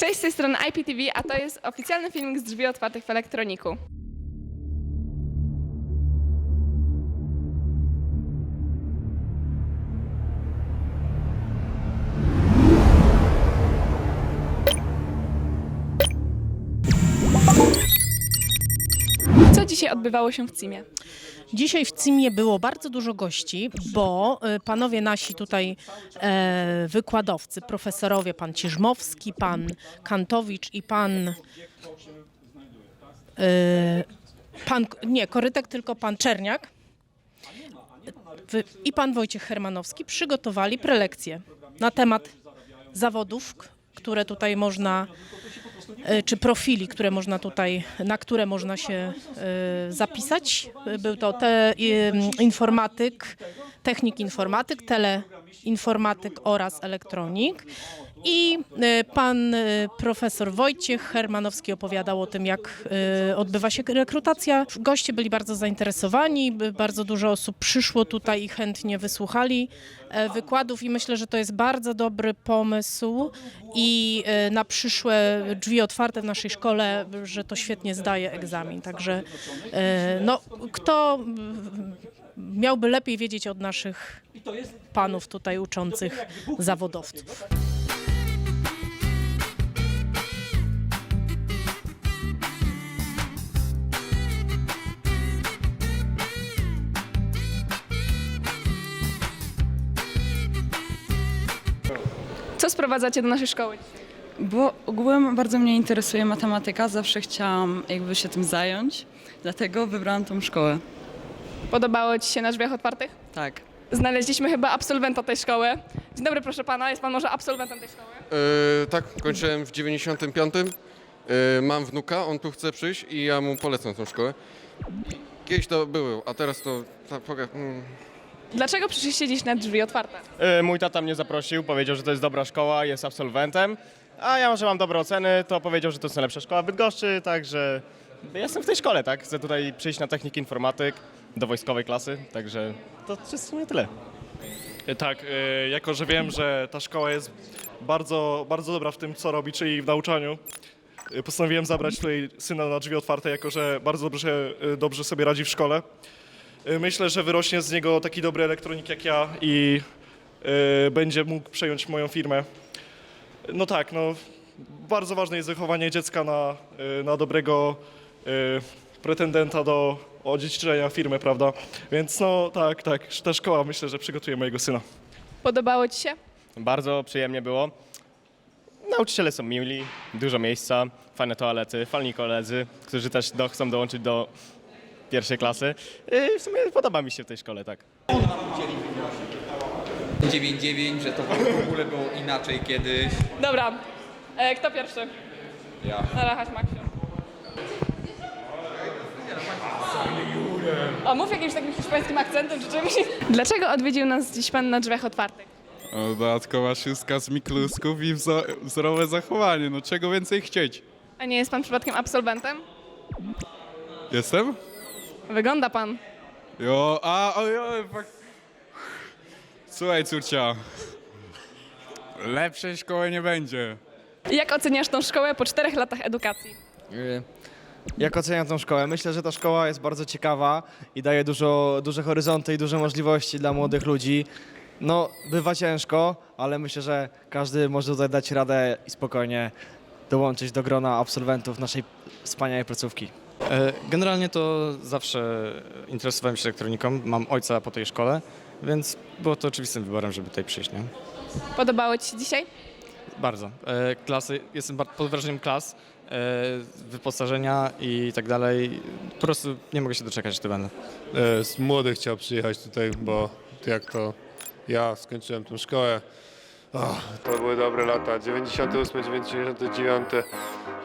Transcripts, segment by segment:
Cześć, z tej strony IPTV, a to jest oficjalny filmik z drzwi otwartych w elektroniku. Co dzisiaj odbywało się w CIMie? Dzisiaj w CIMie było bardzo dużo gości, bo e, panowie nasi tutaj e, wykładowcy, profesorowie, pan Cieżmowski, pan Kantowicz i pan. E, pan nie, Korytek, tylko pan Czerniak i pan Wojciech Hermanowski przygotowali prelekcję na temat zawodów, które tutaj można czy profili, które można tutaj, na które można się e, zapisać. Był to te, e, informatyk, technik informatyk, teleinformatyk oraz elektronik. I e, pan e, profesor Wojciech Hermanowski opowiadał o tym, jak e, odbywa się rekrutacja. Goście byli bardzo zainteresowani, bardzo dużo osób przyszło tutaj i chętnie wysłuchali wykładów i myślę, że to jest bardzo dobry pomysł i na przyszłe drzwi otwarte w naszej szkole, że to świetnie zdaje egzamin. Także no, kto miałby lepiej wiedzieć od naszych panów tutaj uczących zawodowców. Co sprowadzacie do naszej szkoły? Bo ogółem bardzo mnie interesuje matematyka, zawsze chciałam jakby się tym zająć, dlatego wybrałam tą szkołę. Podobało Ci się na drzwiach otwartych? Tak. Znaleźliśmy chyba absolwenta tej szkoły. Dzień dobry, proszę pana. Jest pan może absolwentem tej szkoły? E, tak, kończyłem w 95. E, mam wnuka, on tu chce przyjść i ja mu polecam tą szkołę. Kiedyś to było, a teraz to... Ta, poga- mm, Dlaczego przyszliście dziś na drzwi otwarte? E, Mój tata mnie zaprosił, powiedział, że to jest dobra szkoła, jest absolwentem, a ja, że mam dobre oceny, to powiedział, że to jest najlepsza szkoła w Bydgoszczy, także jestem w tej szkole, tak? Chcę tutaj przyjść na technik informatyk do wojskowej klasy, także to w sumie tyle. Tak, e, jako że wiem, że ta szkoła jest bardzo, bardzo dobra w tym, co robi, czyli w nauczaniu, e, postanowiłem zabrać tutaj syna na drzwi otwarte, jako że bardzo dobrze, e, dobrze sobie radzi w szkole. E, Myślę, że wyrośnie z niego taki dobry elektronik jak ja i e, będzie mógł przejąć moją firmę. No tak, no bardzo ważne jest wychowanie dziecka na, e, na dobrego e, pretendenta do odziedziczenia firmy, prawda? Więc no tak, tak, ta szkoła myślę, że przygotuje mojego syna. Podobało Ci się? Bardzo przyjemnie było. Nauczyciele są mili, dużo miejsca, fajne toalety, fajni koledzy, którzy też do, chcą dołączyć do pierwszej klasy. I w sumie podoba mi się w tej szkole, tak. 9-9, że to w ogóle było inaczej kiedyś. Dobra. E, kto pierwszy? Ja. Dobra, chodź Maksiu. O, mów jakimś takim hiszpańskim akcentem czy czymś. Dlaczego odwiedził nas dziś pan na drzwiach otwartych? O, dodatkowa szóstka z miklusków i wzo- wzorowe zachowanie. No czego więcej chcieć? A nie jest pan przypadkiem absolwentem? Jestem? Wygląda pan. Jo, a, oj, oj, fak... Słuchaj, córcia. Lepszej szkoły nie będzie. Jak oceniasz tą szkołę po czterech latach edukacji? Y, Jak oceniam tą szkołę? Myślę, że ta szkoła jest bardzo ciekawa i daje dużo, duże horyzonty i duże możliwości dla młodych ludzi. No, bywa ciężko, ale myślę, że każdy może tutaj dać radę i spokojnie dołączyć do grona absolwentów naszej wspaniałej placówki. E, Generalnie to zawsze interesowałem się elektroniką. Mam ojca po tej szkole, więc było to oczywistym wyborem, żeby tutaj przyjść. Nie? Podobało Ci się dzisiaj? Bardzo. E, Klasy, jestem bar- pod wrażeniem klas, e, wyposażenia i tak dalej. Po prostu nie mogę się doczekać, że to będę. e, z młodych chciał przyjechać tutaj, bo jak to ja skończyłem tę szkołę. O, to były dobre lata, 98, 99.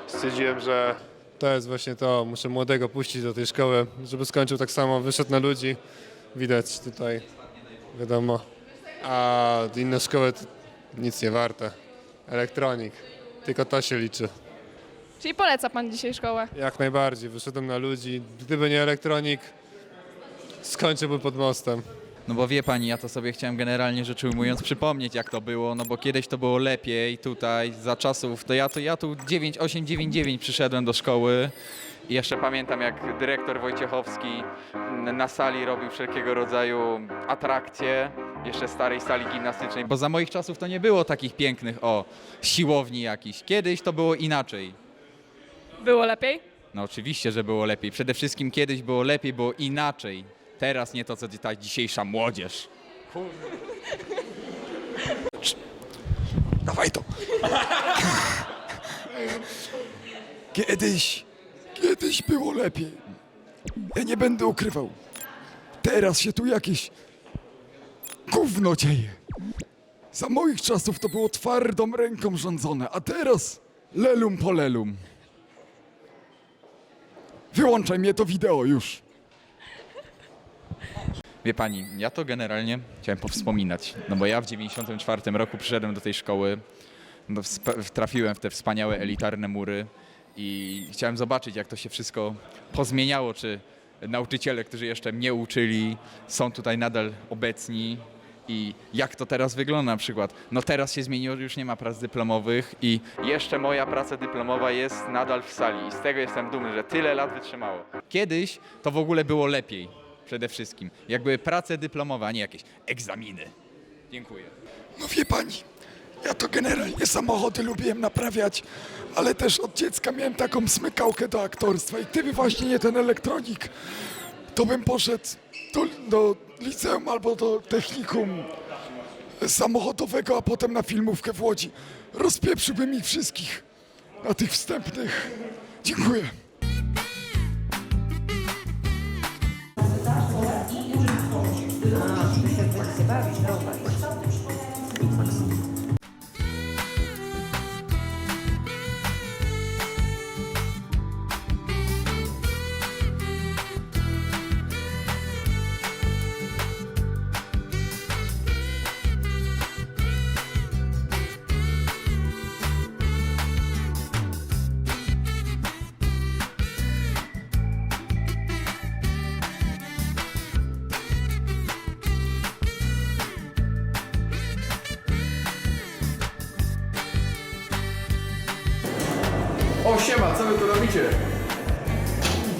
Stwierdziłem, że to jest właśnie to, muszę młodego puścić do tej szkoły, żeby skończył tak samo, wyszedł na ludzi. Widać tutaj, wiadomo. A inne szkoły nic nie warte. Elektronik, tylko to się liczy. Czyli poleca pan dzisiaj szkołę? Jak najbardziej, wyszedłem na ludzi. Gdyby nie elektronik, skończyłbym pod mostem. No bo wie pani, ja to sobie chciałem generalnie rzecz ujmując przypomnieć jak to było, no bo kiedyś to było lepiej tutaj, za czasów, to ja, to ja tu 9, 8, 9, 9 przyszedłem do szkoły i jeszcze pamiętam jak dyrektor Wojciechowski na sali robił wszelkiego rodzaju atrakcje, jeszcze starej sali gimnastycznej, bo za moich czasów to nie było takich pięknych, o, siłowni jakichś. Kiedyś to było inaczej. Było lepiej? No oczywiście, że było lepiej. Przede wszystkim kiedyś było lepiej, było inaczej. Teraz nie to, co ta dzisiejsza młodzież. Dawaj to. Kiedyś, kiedyś było lepiej. Ja nie będę ukrywał. Teraz się tu jakieś gówno dzieje. Za moich czasów to było twardą ręką rządzone, a teraz lelum po lelum. Wyłączaj mnie to wideo już. Wie pani, ja to generalnie chciałem powspominać, no bo ja w 94 roku przyszedłem do tej szkoły, no, trafiłem w te wspaniałe elitarne mury i chciałem zobaczyć, jak to się wszystko pozmieniało, czy nauczyciele, którzy jeszcze mnie uczyli, są tutaj nadal obecni i jak to teraz wygląda na przykład. No teraz się zmieniło, już nie ma prac dyplomowych i jeszcze moja praca dyplomowa jest nadal w sali i z tego jestem dumny, że tyle lat wytrzymało. Kiedyś to w ogóle było lepiej przede wszystkim. Jak były prace dyplomowe, a nie jakieś egzaminy. Dziękuję. No wie pani, ja to generalnie samochody lubiłem naprawiać, ale też od dziecka miałem taką smykałkę do aktorstwa i gdyby właśnie nie ten elektronik, to bym poszedł do, do liceum albo do technikum samochodowego, a potem na filmówkę w Łodzi. Rozpieprzyłbym ich wszystkich na tych wstępnych. Dziękuję. がみんなを siema, co wy tu robicie?